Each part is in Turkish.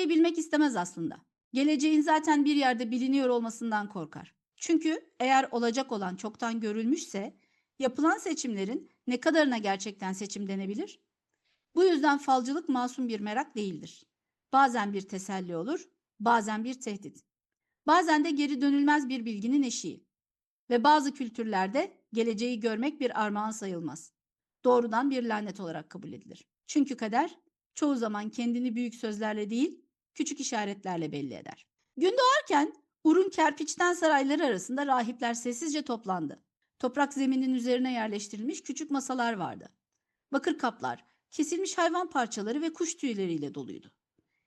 geleceği bilmek istemez aslında. Geleceğin zaten bir yerde biliniyor olmasından korkar. Çünkü eğer olacak olan çoktan görülmüşse yapılan seçimlerin ne kadarına gerçekten seçim denebilir? Bu yüzden falcılık masum bir merak değildir. Bazen bir teselli olur, bazen bir tehdit. Bazen de geri dönülmez bir bilginin eşiği. Ve bazı kültürlerde geleceği görmek bir armağan sayılmaz. Doğrudan bir lanet olarak kabul edilir. Çünkü kader çoğu zaman kendini büyük sözlerle değil, küçük işaretlerle belli eder. Gün doğarken Urun kerpiçten sarayları arasında rahipler sessizce toplandı. Toprak zeminin üzerine yerleştirilmiş küçük masalar vardı. Bakır kaplar, kesilmiş hayvan parçaları ve kuş tüyleriyle doluydu.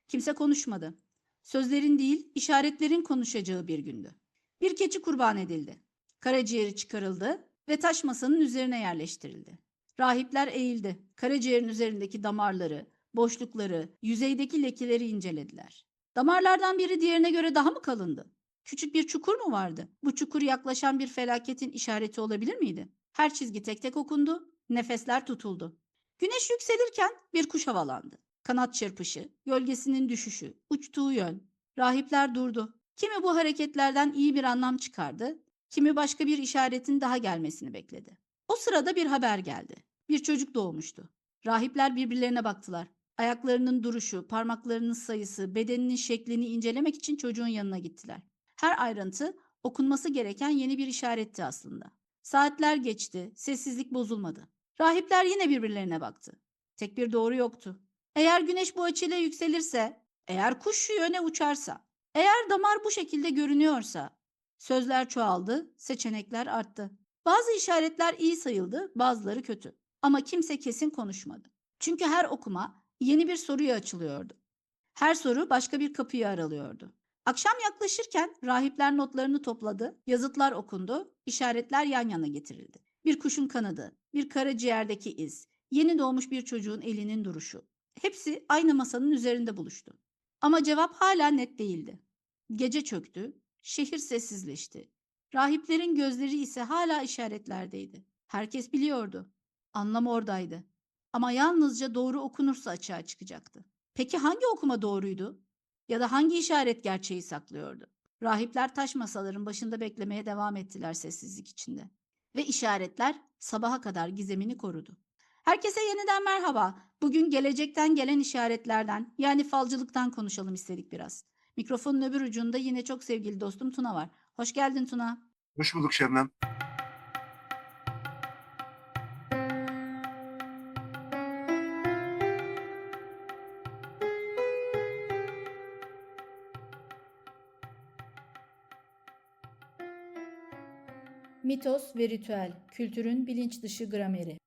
Kimse konuşmadı. Sözlerin değil, işaretlerin konuşacağı bir gündü. Bir keçi kurban edildi. Karaciğeri çıkarıldı ve taş masanın üzerine yerleştirildi. Rahipler eğildi. Karaciğerin üzerindeki damarları, boşlukları, yüzeydeki lekeleri incelediler. Damarlardan biri diğerine göre daha mı kalındı? Küçük bir çukur mu vardı? Bu çukur yaklaşan bir felaketin işareti olabilir miydi? Her çizgi tek tek okundu, nefesler tutuldu. Güneş yükselirken bir kuş havalandı. Kanat çırpışı, gölgesinin düşüşü, uçtuğu yön. Rahipler durdu. Kimi bu hareketlerden iyi bir anlam çıkardı, kimi başka bir işaretin daha gelmesini bekledi. O sırada bir haber geldi. Bir çocuk doğmuştu. Rahipler birbirlerine baktılar. Ayaklarının duruşu, parmaklarının sayısı, bedeninin şeklini incelemek için çocuğun yanına gittiler. Her ayrıntı okunması gereken yeni bir işaretti aslında. Saatler geçti, sessizlik bozulmadı. Rahipler yine birbirlerine baktı. Tek bir doğru yoktu. Eğer güneş bu açıyla yükselirse, eğer kuş şu yöne uçarsa, eğer damar bu şekilde görünüyorsa, sözler çoğaldı, seçenekler arttı. Bazı işaretler iyi sayıldı, bazıları kötü. Ama kimse kesin konuşmadı. Çünkü her okuma yeni bir soruya açılıyordu. Her soru başka bir kapıyı aralıyordu. Akşam yaklaşırken rahipler notlarını topladı, yazıtlar okundu, işaretler yan yana getirildi. Bir kuşun kanadı, bir karaciğerdeki iz, yeni doğmuş bir çocuğun elinin duruşu. Hepsi aynı masanın üzerinde buluştu. Ama cevap hala net değildi. Gece çöktü, şehir sessizleşti. Rahiplerin gözleri ise hala işaretlerdeydi. Herkes biliyordu. Anlam oradaydı. Ama yalnızca doğru okunursa açığa çıkacaktı. Peki hangi okuma doğruydu? Ya da hangi işaret gerçeği saklıyordu? Rahipler taş masaların başında beklemeye devam ettiler sessizlik içinde. Ve işaretler sabaha kadar gizemini korudu. Herkese yeniden merhaba. Bugün gelecekten gelen işaretlerden yani falcılıktan konuşalım istedik biraz. Mikrofonun öbür ucunda yine çok sevgili dostum Tuna var. Hoş geldin Tuna. Hoş bulduk Şebnem. Mitos ve ritüel, kültürün bilinç dışı grameri.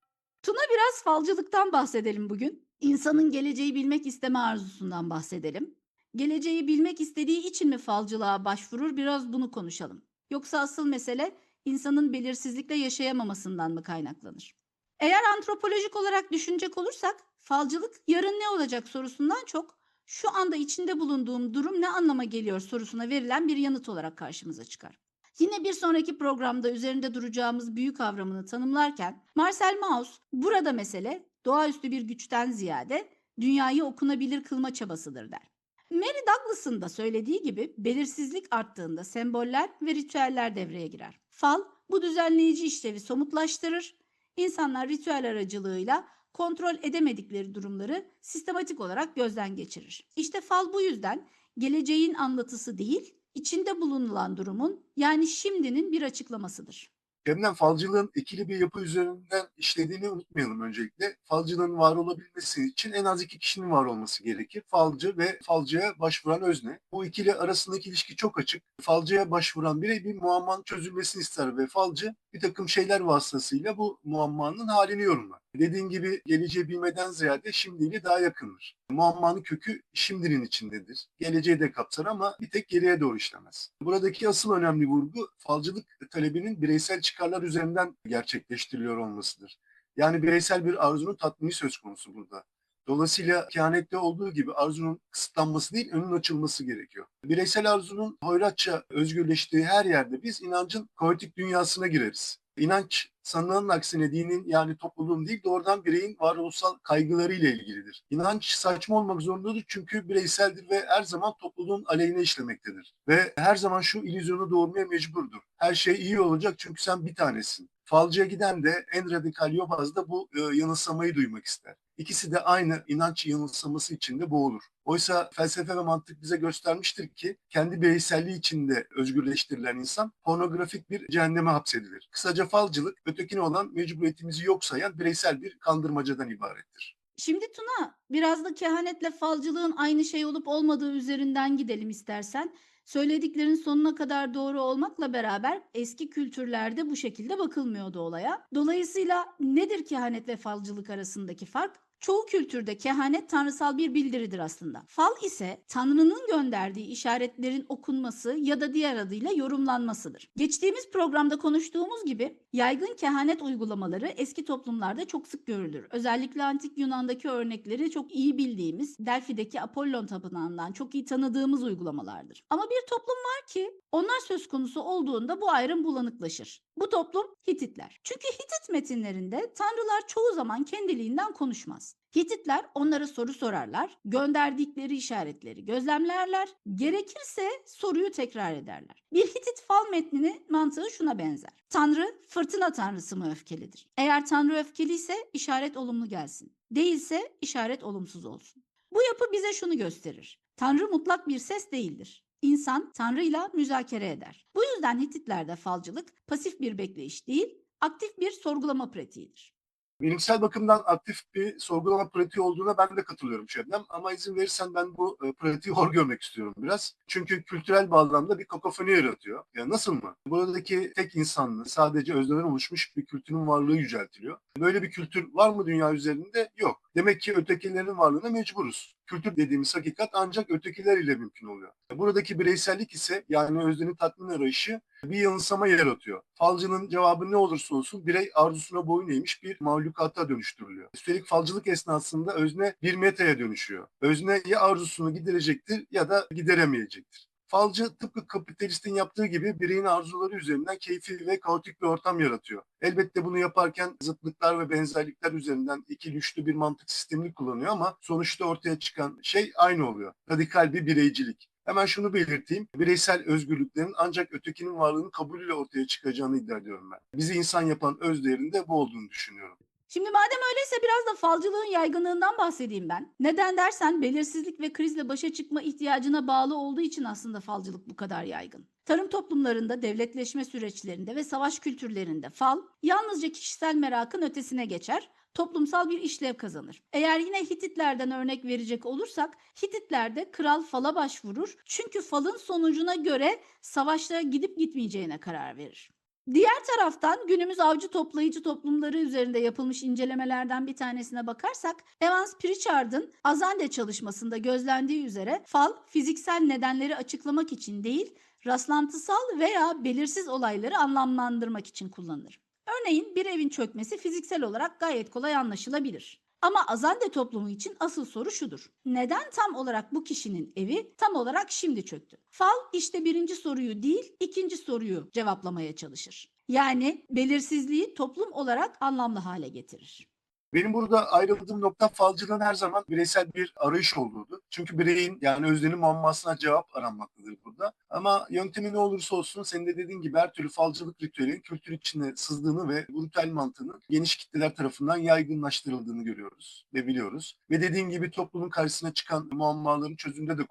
Tuna biraz falcılıktan bahsedelim bugün. İnsanın geleceği bilmek isteme arzusundan bahsedelim. Geleceği bilmek istediği için mi falcılığa başvurur biraz bunu konuşalım. Yoksa asıl mesele insanın belirsizlikle yaşayamamasından mı kaynaklanır? Eğer antropolojik olarak düşünecek olursak falcılık yarın ne olacak sorusundan çok şu anda içinde bulunduğum durum ne anlama geliyor sorusuna verilen bir yanıt olarak karşımıza çıkar. Yine bir sonraki programda üzerinde duracağımız büyü kavramını tanımlarken Marcel Mauss burada mesele doğaüstü bir güçten ziyade dünyayı okunabilir kılma çabasıdır der. Mary Douglas'ın da söylediği gibi belirsizlik arttığında semboller ve ritüeller devreye girer. Fal bu düzenleyici işlevi somutlaştırır. İnsanlar ritüel aracılığıyla kontrol edemedikleri durumları sistematik olarak gözden geçirir. İşte fal bu yüzden geleceğin anlatısı değil, içinde bulunulan durumun yani şimdinin bir açıklamasıdır. Şebnem falcılığın ikili bir yapı üzerinden işlediğini unutmayalım öncelikle. Falcılığın var olabilmesi için en az iki kişinin var olması gerekir. Falcı ve falcıya başvuran özne. Bu ikili arasındaki ilişki çok açık. Falcıya başvuran birey bir muammanın çözülmesini ister ve falcı bir takım şeyler vasıtasıyla bu muammanın halini yorumlar. Dediğin gibi geleceği bilmeden ziyade şimdiyle daha yakındır. Muammanın kökü şimdinin içindedir. Geleceği de kapsar ama bir tek geriye doğru işlemez. Buradaki asıl önemli vurgu falcılık talebinin bireysel çıkarlar üzerinden gerçekleştiriliyor olmasıdır. Yani bireysel bir arzunun tatmini söz konusu burada. Dolayısıyla kehanette olduğu gibi arzunun kısıtlanması değil, önün açılması gerekiyor. Bireysel arzunun hoyratça özgürleştiği her yerde biz inancın koetik dünyasına gireriz. İnanç sanılanın aksine dinin yani topluluğun değil doğrudan bireyin varoluşsal kaygılarıyla ilgilidir. İnanç saçma olmak zorundadır çünkü bireyseldir ve her zaman topluluğun aleyhine işlemektedir. Ve her zaman şu illüzyonu doğurmaya mecburdur. Her şey iyi olacak çünkü sen bir tanesin. Falcıya giden de en radikal yobaz da bu e, yanılsamayı duymak ister. İkisi de aynı inanç yanılsaması içinde boğulur. Oysa felsefe ve mantık bize göstermiştir ki kendi bireyselliği içinde özgürleştirilen insan pornografik bir cehenneme hapsedilir. Kısaca falcılık ötekine olan mecburiyetimizi yok sayan bireysel bir kandırmacadan ibarettir. Şimdi Tuna, biraz da kehanetle falcılığın aynı şey olup olmadığı üzerinden gidelim istersen. Söylediklerin sonuna kadar doğru olmakla beraber eski kültürlerde bu şekilde bakılmıyordu olaya. Dolayısıyla nedir kehanet ve falcılık arasındaki fark? Çoğu kültürde kehanet tanrısal bir bildiridir aslında. Fal ise Tanrı'nın gönderdiği işaretlerin okunması ya da diğer adıyla yorumlanmasıdır. Geçtiğimiz programda konuştuğumuz gibi yaygın kehanet uygulamaları eski toplumlarda çok sık görülür. Özellikle antik Yunan'daki örnekleri çok iyi bildiğimiz Delphi'deki Apollon tapınağından çok iyi tanıdığımız uygulamalardır. Ama bir toplum var ki onlar söz konusu olduğunda bu ayrım bulanıklaşır. Bu toplum Hititler. Çünkü Hitit metinlerinde tanrılar çoğu zaman kendiliğinden konuşmaz. Hititler onlara soru sorarlar, gönderdikleri işaretleri gözlemlerler, gerekirse soruyu tekrar ederler. Bir Hitit fal metninin mantığı şuna benzer. Tanrı fırtına tanrısı mı öfkelidir? Eğer Tanrı öfkeliyse işaret olumlu gelsin. Değilse işaret olumsuz olsun. Bu yapı bize şunu gösterir. Tanrı mutlak bir ses değildir. İnsan Tanrı'yla müzakere eder. Bu yüzden Hititlerde falcılık pasif bir bekleyiş değil, aktif bir sorgulama pratiğidir. Bilimsel bakımdan aktif bir sorgulama pratiği olduğuna ben de katılıyorum Şebnem. Ama izin verirsen ben bu e, pratiği hor görmek istiyorum biraz. Çünkü kültürel bağlamda bir kakofoni yaratıyor. Ya nasıl mı? Buradaki tek insanlı, sadece özneden oluşmuş bir kültürün varlığı yüceltiliyor. Böyle bir kültür var mı dünya üzerinde? Yok. Demek ki ötekilerin varlığına mecburuz. Kültür dediğimiz hakikat ancak ötekiler ile mümkün oluyor. Buradaki bireysellik ise yani öznenin tatmin arayışı bir yanılsama yaratıyor. Falcının cevabı ne olursa olsun birey arzusuna boyun eğmiş bir mahlukata dönüştürülüyor. Üstelik falcılık esnasında özne bir metaya dönüşüyor. Özne ya arzusunu giderecektir ya da gideremeyecektir. Falcı tıpkı kapitalistin yaptığı gibi bireyin arzuları üzerinden keyfi ve kaotik bir ortam yaratıyor. Elbette bunu yaparken zıtlıklar ve benzerlikler üzerinden iki güçlü bir mantık sistemini kullanıyor ama sonuçta ortaya çıkan şey aynı oluyor. Radikal bir bireycilik. Hemen şunu belirteyim. Bireysel özgürlüklerin ancak ötekinin varlığının kabulüyle ortaya çıkacağını iddia ediyorum ben. Bizi insan yapan öz değerinde bu olduğunu düşünüyorum. Şimdi madem öyleyse biraz da falcılığın yaygınlığından bahsedeyim ben. Neden dersen belirsizlik ve krizle başa çıkma ihtiyacına bağlı olduğu için aslında falcılık bu kadar yaygın. Tarım toplumlarında, devletleşme süreçlerinde ve savaş kültürlerinde fal yalnızca kişisel merakın ötesine geçer, toplumsal bir işlev kazanır. Eğer yine Hititlerden örnek verecek olursak, Hititlerde kral fala başvurur çünkü falın sonucuna göre savaşlara gidip gitmeyeceğine karar verir. Diğer taraftan günümüz avcı toplayıcı toplumları üzerinde yapılmış incelemelerden bir tanesine bakarsak Evans Pritchard'ın Azande çalışmasında gözlendiği üzere fal fiziksel nedenleri açıklamak için değil rastlantısal veya belirsiz olayları anlamlandırmak için kullanılır. Örneğin bir evin çökmesi fiziksel olarak gayet kolay anlaşılabilir. Ama Azande toplumu için asıl soru şudur. Neden tam olarak bu kişinin evi tam olarak şimdi çöktü? Fal işte birinci soruyu değil ikinci soruyu cevaplamaya çalışır. Yani belirsizliği toplum olarak anlamlı hale getirir. Benim burada ayrıldığım nokta falcılığın her zaman bireysel bir arayış olduğudur. Çünkü bireyin yani öznenin muammasına cevap aranmaktadır burada. Ama yöntemi ne olursa olsun senin de dediğin gibi her türlü falcılık ritüelinin kültür içine sızdığını ve bu ritüel mantığının geniş kitleler tarafından yaygınlaştırıldığını görüyoruz ve biliyoruz. Ve dediğin gibi toplumun karşısına çıkan muammaların çözümünde de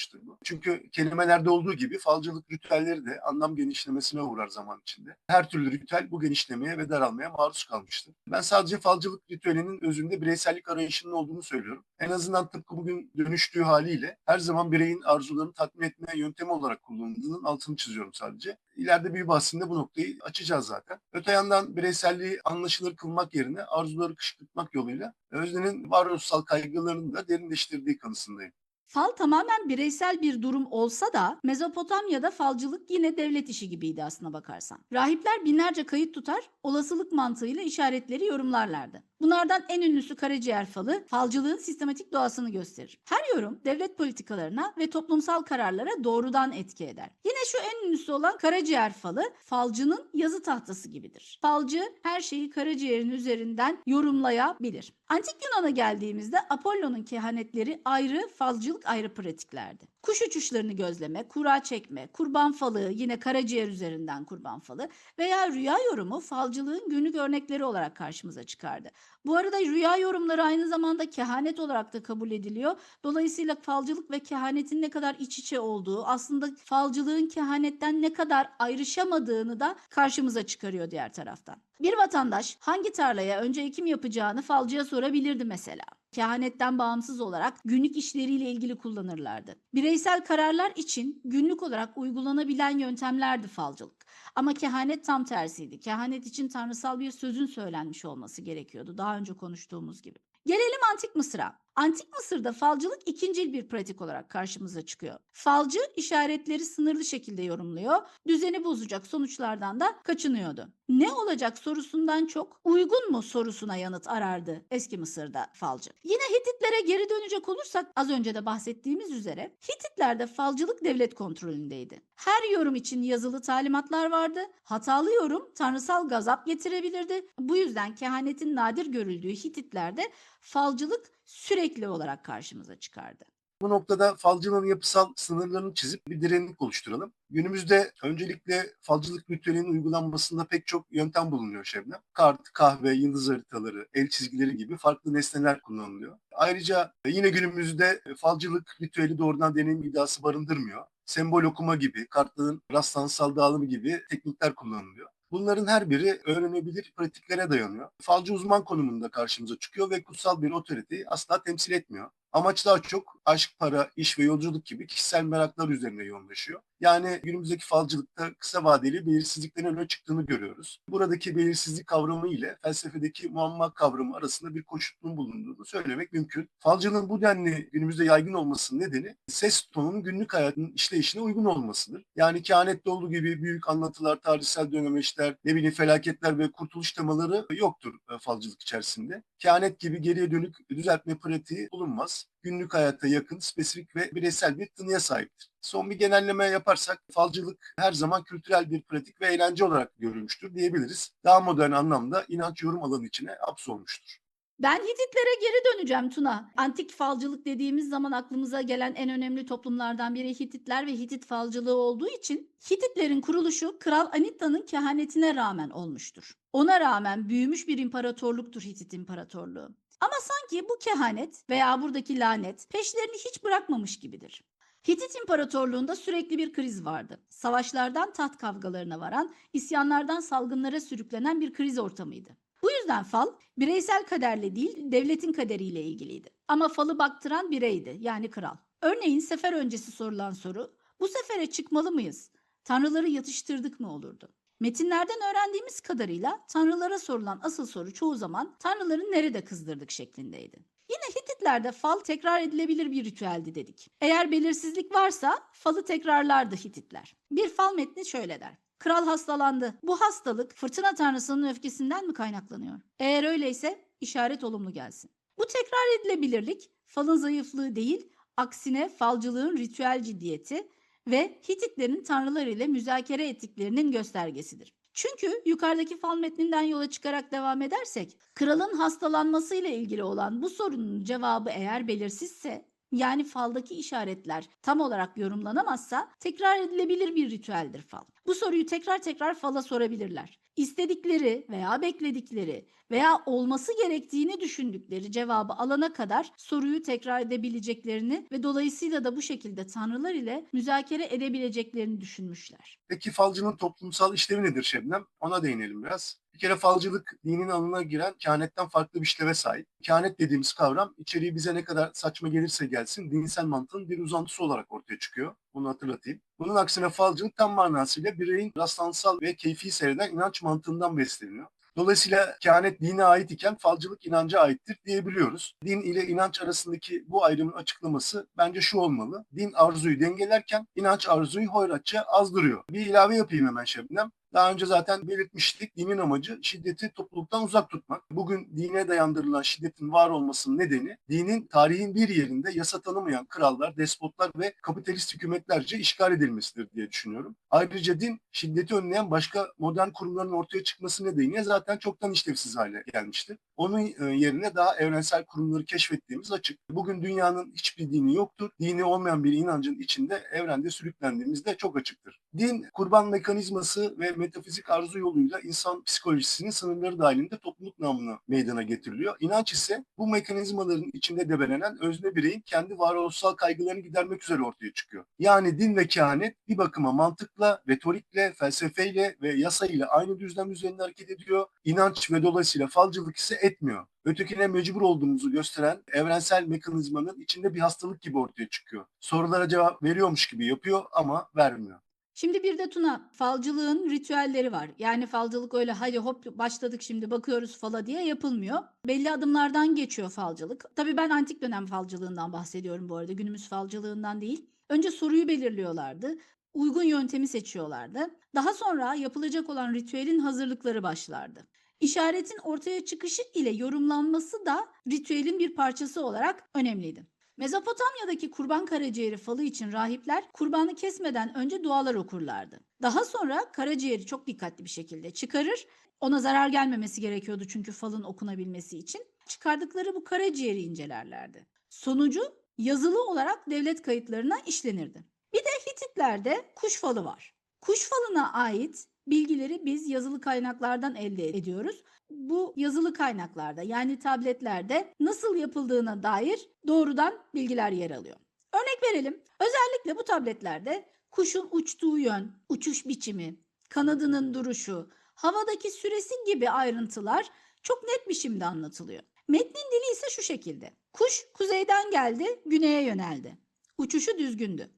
kullanılmıştır bu. Çünkü kelimelerde olduğu gibi falcılık ritüelleri de anlam genişlemesine uğrar zaman içinde. Her türlü ritüel bu genişlemeye ve daralmaya maruz kalmıştır. Ben sadece falcılık ritüelinin özünde bireysellik arayışının olduğunu söylüyorum. En azından tıpkı bugün dönüştüğü haliyle her zaman bireyin arzularını tatmin etme yöntemi olarak kullanıldığının altını çiziyorum sadece. İleride bir bahsinde bu noktayı açacağız zaten. Öte yandan bireyselliği anlaşılır kılmak yerine arzuları kışkırtmak yoluyla öznenin varoluşsal kaygılarını da derinleştirdiği kanısındayım. Fal tamamen bireysel bir durum olsa da Mezopotamya'da falcılık yine devlet işi gibiydi aslına bakarsan. Rahipler binlerce kayıt tutar, olasılık mantığıyla işaretleri yorumlarlardı. Bunlardan en ünlüsü karaciğer falı, falcılığın sistematik doğasını gösterir. Her yorum devlet politikalarına ve toplumsal kararlara doğrudan etki eder. Yine şu en ünlüsü olan karaciğer falı, falcının yazı tahtası gibidir. Falcı her şeyi karaciğerin üzerinden yorumlayabilir. Antik Yunan'a geldiğimizde Apollo'nun kehanetleri ayrı, falcılık ayrı pratiklerdi. Kuş uçuşlarını gözleme, kura çekme, kurban falı yine karaciğer üzerinden kurban falı veya rüya yorumu falcılığın günlük örnekleri olarak karşımıza çıkardı. Bu arada rüya yorumları aynı zamanda kehanet olarak da kabul ediliyor. Dolayısıyla falcılık ve kehanetin ne kadar iç içe olduğu, aslında falcılığın kehanetten ne kadar ayrışamadığını da karşımıza çıkarıyor diğer taraftan. Bir vatandaş hangi tarlaya önce ekim yapacağını falcıya sorabilirdi mesela. Kehanetten bağımsız olarak günlük işleriyle ilgili kullanırlardı. Bireysel kararlar için günlük olarak uygulanabilen yöntemlerdi falcılık. Ama kehanet tam tersiydi. Kehanet için tanrısal bir sözün söylenmiş olması gerekiyordu daha önce konuştuğumuz gibi. Gelelim Antik Mısır'a. Antik Mısır'da falcılık ikincil bir pratik olarak karşımıza çıkıyor. Falcı işaretleri sınırlı şekilde yorumluyor, düzeni bozacak sonuçlardan da kaçınıyordu. Ne olacak sorusundan çok uygun mu sorusuna yanıt arardı eski Mısır'da falcı. Yine Hititlere geri dönecek olursak az önce de bahsettiğimiz üzere Hititlerde falcılık devlet kontrolündeydi. Her yorum için yazılı talimatlar vardı. Hatalı yorum tanrısal gazap getirebilirdi. Bu yüzden kehanetin nadir görüldüğü Hititlerde falcılık sürekli olarak karşımıza çıkardı. Bu noktada falcılığın yapısal sınırlarını çizip bir derinlik oluşturalım. Günümüzde öncelikle falcılık ritüelinin uygulanmasında pek çok yöntem bulunuyor Şebnem. Kart, kahve, yıldız haritaları, el çizgileri gibi farklı nesneler kullanılıyor. Ayrıca yine günümüzde falcılık ritüeli doğrudan deneyim iddiası barındırmıyor. Sembol okuma gibi, kartların rastlansal dağılımı gibi teknikler kullanılıyor. Bunların her biri öğrenebilir pratiklere dayanıyor. Falcı uzman konumunda karşımıza çıkıyor ve kutsal bir otoriteyi asla temsil etmiyor. Amaç daha çok aşk, para, iş ve yolculuk gibi kişisel meraklar üzerine yoğunlaşıyor. Yani günümüzdeki falcılıkta kısa vadeli belirsizliklerin öne çıktığını görüyoruz. Buradaki belirsizlik kavramı ile felsefedeki muamma kavramı arasında bir koşutluğun bulunduğunu söylemek mümkün. Falcılığın bu denli günümüzde yaygın olmasının nedeni ses tonunun günlük hayatın işleyişine uygun olmasıdır. Yani kehanette olduğu gibi büyük anlatılar, tarihsel dönemeçler, ne bileyim felaketler ve kurtuluş temaları yoktur e, falcılık içerisinde. Kehanet gibi geriye dönük düzeltme pratiği bulunmaz günlük hayata yakın, spesifik ve bireysel bir tınıya sahiptir. Son bir genelleme yaparsak falcılık her zaman kültürel bir pratik ve eğlence olarak görülmüştür diyebiliriz. Daha modern anlamda inanç yorum alanı içine hapsolmuştur. Ben Hititlere geri döneceğim Tuna. Antik falcılık dediğimiz zaman aklımıza gelen en önemli toplumlardan biri Hititler ve Hitit falcılığı olduğu için Hititlerin kuruluşu Kral Anitta'nın kehanetine rağmen olmuştur. Ona rağmen büyümüş bir imparatorluktur Hitit İmparatorluğu. Ama sanki bu kehanet veya buradaki lanet peşlerini hiç bırakmamış gibidir. Hitit İmparatorluğu'nda sürekli bir kriz vardı. Savaşlardan taht kavgalarına varan, isyanlardan salgınlara sürüklenen bir kriz ortamıydı. Bu yüzden fal bireysel kaderle değil devletin kaderiyle ilgiliydi. Ama falı baktıran bireydi yani kral. Örneğin sefer öncesi sorulan soru bu sefere çıkmalı mıyız? Tanrıları yatıştırdık mı olurdu? Metinlerden öğrendiğimiz kadarıyla tanrılara sorulan asıl soru çoğu zaman tanrıları nerede kızdırdık şeklindeydi. Yine Hititlerde fal tekrar edilebilir bir ritüeldi dedik. Eğer belirsizlik varsa falı tekrarlardı Hititler. Bir fal metni şöyle der. Kral hastalandı. Bu hastalık fırtına tanrısının öfkesinden mi kaynaklanıyor? Eğer öyleyse işaret olumlu gelsin. Bu tekrar edilebilirlik falın zayıflığı değil, aksine falcılığın ritüel ciddiyeti ve Hititlerin tanrılar ile müzakere ettiklerinin göstergesidir. Çünkü yukarıdaki fal metninden yola çıkarak devam edersek, kralın hastalanmasıyla ilgili olan bu sorunun cevabı eğer belirsizse, yani faldaki işaretler tam olarak yorumlanamazsa tekrar edilebilir bir ritüeldir fal. Bu soruyu tekrar tekrar fala sorabilirler. İstedikleri veya bekledikleri veya olması gerektiğini düşündükleri cevabı alana kadar soruyu tekrar edebileceklerini ve dolayısıyla da bu şekilde tanrılar ile müzakere edebileceklerini düşünmüşler. Peki falcının toplumsal işlevi nedir Şebnem? Ona değinelim biraz. Bir kere falcılık dinin alanına giren kehanetten farklı bir işleve sahip. Kehanet dediğimiz kavram içeriği bize ne kadar saçma gelirse gelsin dinsel mantığın bir uzantısı olarak ortaya çıkıyor. Bunu hatırlatayım. Bunun aksine falcılık tam manasıyla bireyin rastlansal ve keyfi seyreden inanç mantığından besleniyor. Dolayısıyla kehanet dine ait iken falcılık inanca aittir diyebiliyoruz. Din ile inanç arasındaki bu ayrımın açıklaması bence şu olmalı. Din arzuyu dengelerken inanç arzuyu hoyratça azdırıyor. Bir ilave yapayım hemen Şebnem. Daha önce zaten belirtmiştik dinin amacı şiddeti topluluktan uzak tutmak. Bugün dine dayandırılan şiddetin var olmasının nedeni dinin tarihin bir yerinde yasa tanımayan krallar, despotlar ve kapitalist hükümetlerce işgal edilmesidir diye düşünüyorum. Ayrıca din şiddeti önleyen başka modern kurumların ortaya çıkması nedeniyle zaten çoktan işlevsiz hale gelmiştir. Onun e, yerine daha evrensel kurumları keşfettiğimiz açık. Bugün dünyanın hiçbir dini yoktur. Dini olmayan bir inancın içinde evrende sürüklendiğimizde çok açıktır. Din kurban mekanizması ve metafizik arzu yoluyla insan psikolojisinin sınırları dahilinde topluluk namına meydana getiriliyor. İnanç ise bu mekanizmaların içinde debelenen özne bireyin kendi varoluşsal kaygılarını gidermek üzere ortaya çıkıyor. Yani din ve kehanet bir bakıma mantıkla, retorikle, felsefeyle ve yasayla aynı düzlem üzerinde hareket ediyor. İnanç ve dolayısıyla falcılık ise etmiyor. Ötekine mecbur olduğumuzu gösteren evrensel mekanizmanın içinde bir hastalık gibi ortaya çıkıyor. Sorulara cevap veriyormuş gibi yapıyor ama vermiyor. Şimdi bir de Tuna, falcılığın ritüelleri var. Yani falcılık öyle hadi hop başladık şimdi bakıyoruz fala diye yapılmıyor. Belli adımlardan geçiyor falcılık. Tabii ben antik dönem falcılığından bahsediyorum bu arada. Günümüz falcılığından değil. Önce soruyu belirliyorlardı. Uygun yöntemi seçiyorlardı. Daha sonra yapılacak olan ritüelin hazırlıkları başlardı. İşaretin ortaya çıkışı ile yorumlanması da ritüelin bir parçası olarak önemliydi. Mezopotamya'daki kurban karaciğeri falı için rahipler kurbanı kesmeden önce dualar okurlardı. Daha sonra karaciğeri çok dikkatli bir şekilde çıkarır. Ona zarar gelmemesi gerekiyordu çünkü falın okunabilmesi için. Çıkardıkları bu karaciğeri incelerlerdi. Sonucu yazılı olarak devlet kayıtlarına işlenirdi. Bir de Hititlerde kuş falı var. Kuş falına ait bilgileri biz yazılı kaynaklardan elde ediyoruz. Bu yazılı kaynaklarda yani tabletlerde nasıl yapıldığına dair doğrudan bilgiler yer alıyor. Örnek verelim. Özellikle bu tabletlerde kuşun uçtuğu yön, uçuş biçimi, kanadının duruşu, havadaki süresi gibi ayrıntılar çok net biçimde anlatılıyor. Metnin dili ise şu şekilde. Kuş kuzeyden geldi, güneye yöneldi. Uçuşu düzgündü.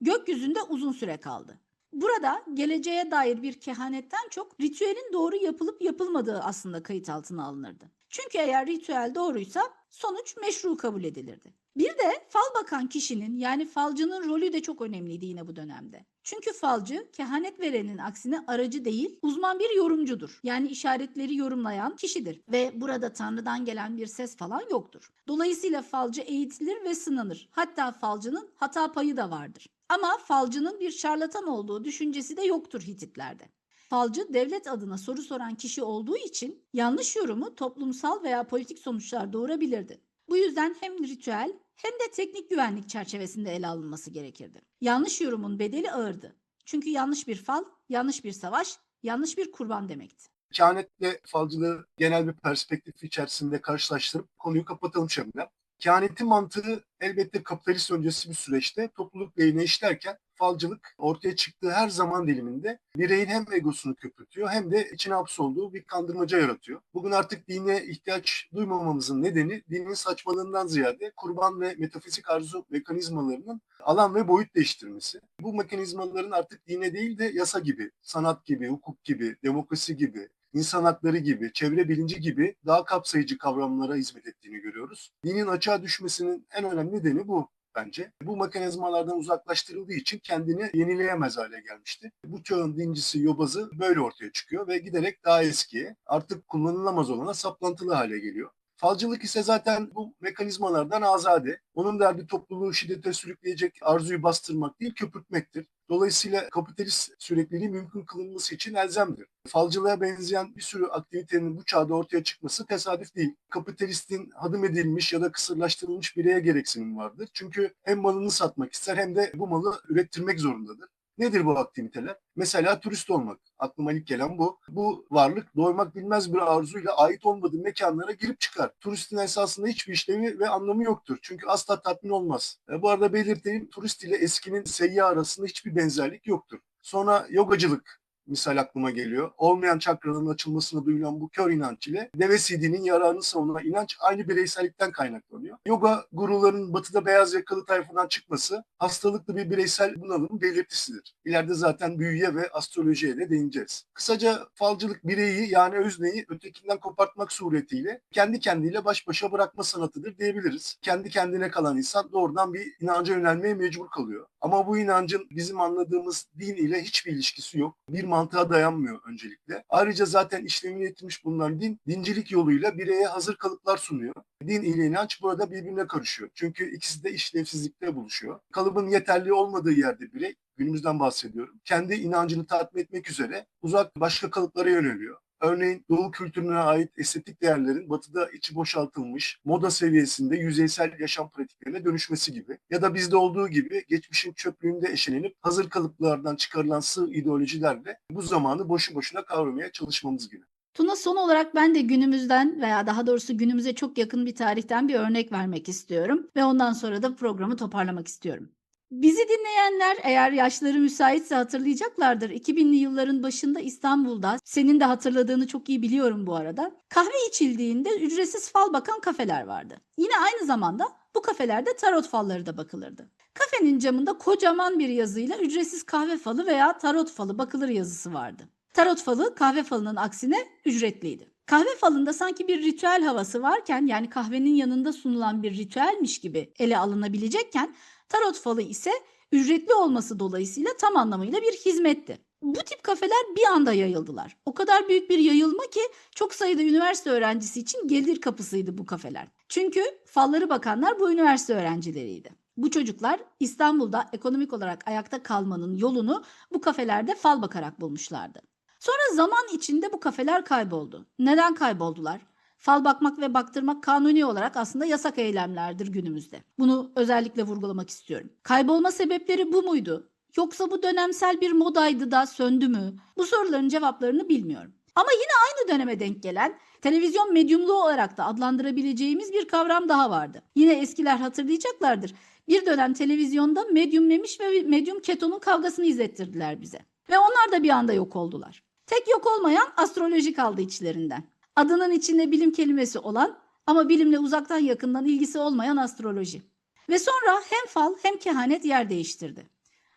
Gökyüzünde uzun süre kaldı. Burada geleceğe dair bir kehanetten çok ritüelin doğru yapılıp yapılmadığı aslında kayıt altına alınırdı. Çünkü eğer ritüel doğruysa sonuç meşru kabul edilirdi. Bir de fal bakan kişinin yani falcının rolü de çok önemliydi yine bu dönemde. Çünkü falcı kehanet verenin aksine aracı değil uzman bir yorumcudur. Yani işaretleri yorumlayan kişidir ve burada tanrıdan gelen bir ses falan yoktur. Dolayısıyla falcı eğitilir ve sınanır. Hatta falcının hata payı da vardır. Ama falcının bir şarlatan olduğu düşüncesi de yoktur Hititlerde. Falcı devlet adına soru soran kişi olduğu için yanlış yorumu toplumsal veya politik sonuçlar doğurabilirdi. Bu yüzden hem ritüel hem de teknik güvenlik çerçevesinde ele alınması gerekirdi. Yanlış yorumun bedeli ağırdı. Çünkü yanlış bir fal, yanlış bir savaş, yanlış bir kurban demekti. Kehanetle falcılığı genel bir perspektif içerisinde karşılaştırıp konuyu kapatalım Şebnem. Kehanetin mantığı elbette kapitalist öncesi bir süreçte topluluk lehine işlerken falcılık ortaya çıktığı her zaman diliminde bireyin hem egosunu köpürtüyor hem de içine hapsolduğu bir kandırmaca yaratıyor. Bugün artık dine ihtiyaç duymamamızın nedeni dinin saçmalığından ziyade kurban ve metafizik arzu mekanizmalarının alan ve boyut değiştirmesi. Bu mekanizmaların artık dine değil de yasa gibi, sanat gibi, hukuk gibi, demokrasi gibi, insan hakları gibi, çevre bilinci gibi daha kapsayıcı kavramlara hizmet ettiğini görüyoruz. Dinin açığa düşmesinin en önemli nedeni bu bence. Bu mekanizmalardan uzaklaştırıldığı için kendini yenileyemez hale gelmişti. Bu çağın dincisi, yobazı böyle ortaya çıkıyor ve giderek daha eskiye, artık kullanılamaz olana saplantılı hale geliyor. Falcılık ise zaten bu mekanizmalardan azade. Onun derdi topluluğu şiddete sürükleyecek arzuyu bastırmak değil, köpürtmektir. Dolayısıyla kapitalist sürekliliği mümkün kılınması için elzemdir. Falcılığa benzeyen bir sürü aktivitenin bu çağda ortaya çıkması tesadüf değil. Kapitalistin hadım edilmiş ya da kısırlaştırılmış bireye gereksinim vardır. Çünkü hem malını satmak ister hem de bu malı ürettirmek zorundadır. Nedir bu aktiviteler? Mesela turist olmak. Aklıma ilk gelen bu. Bu varlık doymak bilmez bir arzuyla ait olmadığı mekanlara girip çıkar. Turistin esasında hiçbir işlevi ve anlamı yoktur. Çünkü asla tatmin olmaz. E, bu arada belirteyim turist ile eskinin seyyah arasında hiçbir benzerlik yoktur. Sonra yogacılık misal aklıma geliyor. Olmayan çakranın açılmasına duyulan bu kör inanç ile deve sidinin yararını savunan inanç aynı bireysellikten kaynaklanıyor. Yoga guruların batıda beyaz yakalı tayfadan çıkması hastalıklı bir bireysel bunalım belirtisidir. İleride zaten büyüye ve astrolojiye de değineceğiz. Kısaca falcılık bireyi yani özneyi ötekinden kopartmak suretiyle kendi kendiyle baş başa bırakma sanatıdır diyebiliriz. Kendi kendine kalan insan doğrudan bir inanca yönelmeye mecbur kalıyor. Ama bu inancın bizim anladığımız din ile hiçbir ilişkisi yok. Bir mantığa dayanmıyor öncelikle. Ayrıca zaten işlemini yitirmiş bulunan din, dincilik yoluyla bireye hazır kalıplar sunuyor. Din ile inanç burada birbirine karışıyor. Çünkü ikisi de işlevsizlikte buluşuyor. Kalıbın yeterli olmadığı yerde birey, günümüzden bahsediyorum, kendi inancını tatmin etmek üzere uzak başka kalıplara yöneliyor. Örneğin Doğu kültürüne ait estetik değerlerin batıda içi boşaltılmış, moda seviyesinde yüzeysel yaşam pratiklerine dönüşmesi gibi. Ya da bizde olduğu gibi geçmişin çöplüğünde eşelenip hazır kalıplardan çıkarılan sığ ideolojilerle bu zamanı boşu boşuna kavramaya çalışmamız gibi. Tuna son olarak ben de günümüzden veya daha doğrusu günümüze çok yakın bir tarihten bir örnek vermek istiyorum ve ondan sonra da programı toparlamak istiyorum. Bizi dinleyenler eğer yaşları müsaitse hatırlayacaklardır. 2000'li yılların başında İstanbul'da senin de hatırladığını çok iyi biliyorum bu arada. Kahve içildiğinde ücretsiz fal bakan kafeler vardı. Yine aynı zamanda bu kafelerde tarot falları da bakılırdı. Kafenin camında kocaman bir yazıyla ücretsiz kahve falı veya tarot falı bakılır yazısı vardı. Tarot falı kahve falının aksine ücretliydi. Kahve falında sanki bir ritüel havası varken yani kahvenin yanında sunulan bir ritüelmiş gibi ele alınabilecekken tarot falı ise ücretli olması dolayısıyla tam anlamıyla bir hizmetti. Bu tip kafeler bir anda yayıldılar. O kadar büyük bir yayılma ki çok sayıda üniversite öğrencisi için gelir kapısıydı bu kafeler. Çünkü falları bakanlar bu üniversite öğrencileriydi. Bu çocuklar İstanbul'da ekonomik olarak ayakta kalmanın yolunu bu kafelerde fal bakarak bulmuşlardı. Sonra zaman içinde bu kafeler kayboldu. Neden kayboldular? Fal bakmak ve baktırmak kanuni olarak aslında yasak eylemlerdir günümüzde. Bunu özellikle vurgulamak istiyorum. Kaybolma sebepleri bu muydu? Yoksa bu dönemsel bir modaydı da söndü mü? Bu soruların cevaplarını bilmiyorum. Ama yine aynı döneme denk gelen televizyon medyumluğu olarak da adlandırabileceğimiz bir kavram daha vardı. Yine eskiler hatırlayacaklardır. Bir dönem televizyonda medyum memiş ve medyum ketonun kavgasını izlettirdiler bize. Ve onlar da bir anda yok oldular. Tek yok olmayan astroloji kaldı içlerinden. Adının içinde bilim kelimesi olan ama bilimle uzaktan yakından ilgisi olmayan astroloji. Ve sonra hem fal hem kehanet yer değiştirdi.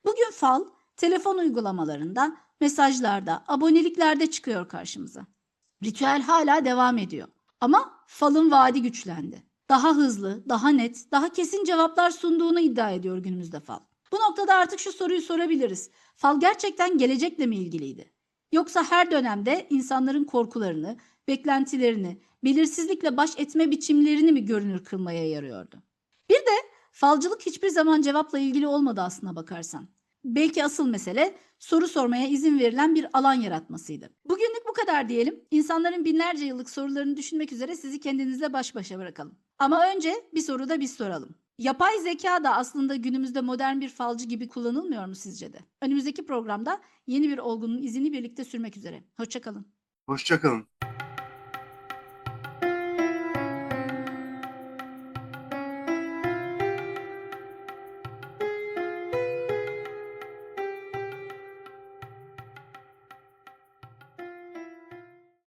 Bugün fal telefon uygulamalarında, mesajlarda, aboneliklerde çıkıyor karşımıza. Ritüel hala devam ediyor. Ama falın vaadi güçlendi. Daha hızlı, daha net, daha kesin cevaplar sunduğunu iddia ediyor günümüzde fal. Bu noktada artık şu soruyu sorabiliriz. Fal gerçekten gelecekle mi ilgiliydi? Yoksa her dönemde insanların korkularını, beklentilerini, belirsizlikle baş etme biçimlerini mi görünür kılmaya yarıyordu? Bir de falcılık hiçbir zaman cevapla ilgili olmadı aslına bakarsan. Belki asıl mesele soru sormaya izin verilen bir alan yaratmasıydı. Bugünlük bu kadar diyelim. İnsanların binlerce yıllık sorularını düşünmek üzere sizi kendinizle baş başa bırakalım. Ama önce bir soru da biz soralım. Yapay zeka da aslında günümüzde modern bir falcı gibi kullanılmıyor mu sizce de? Önümüzdeki programda yeni bir olgunun izini birlikte sürmek üzere. Hoşçakalın. Hoşçakalın.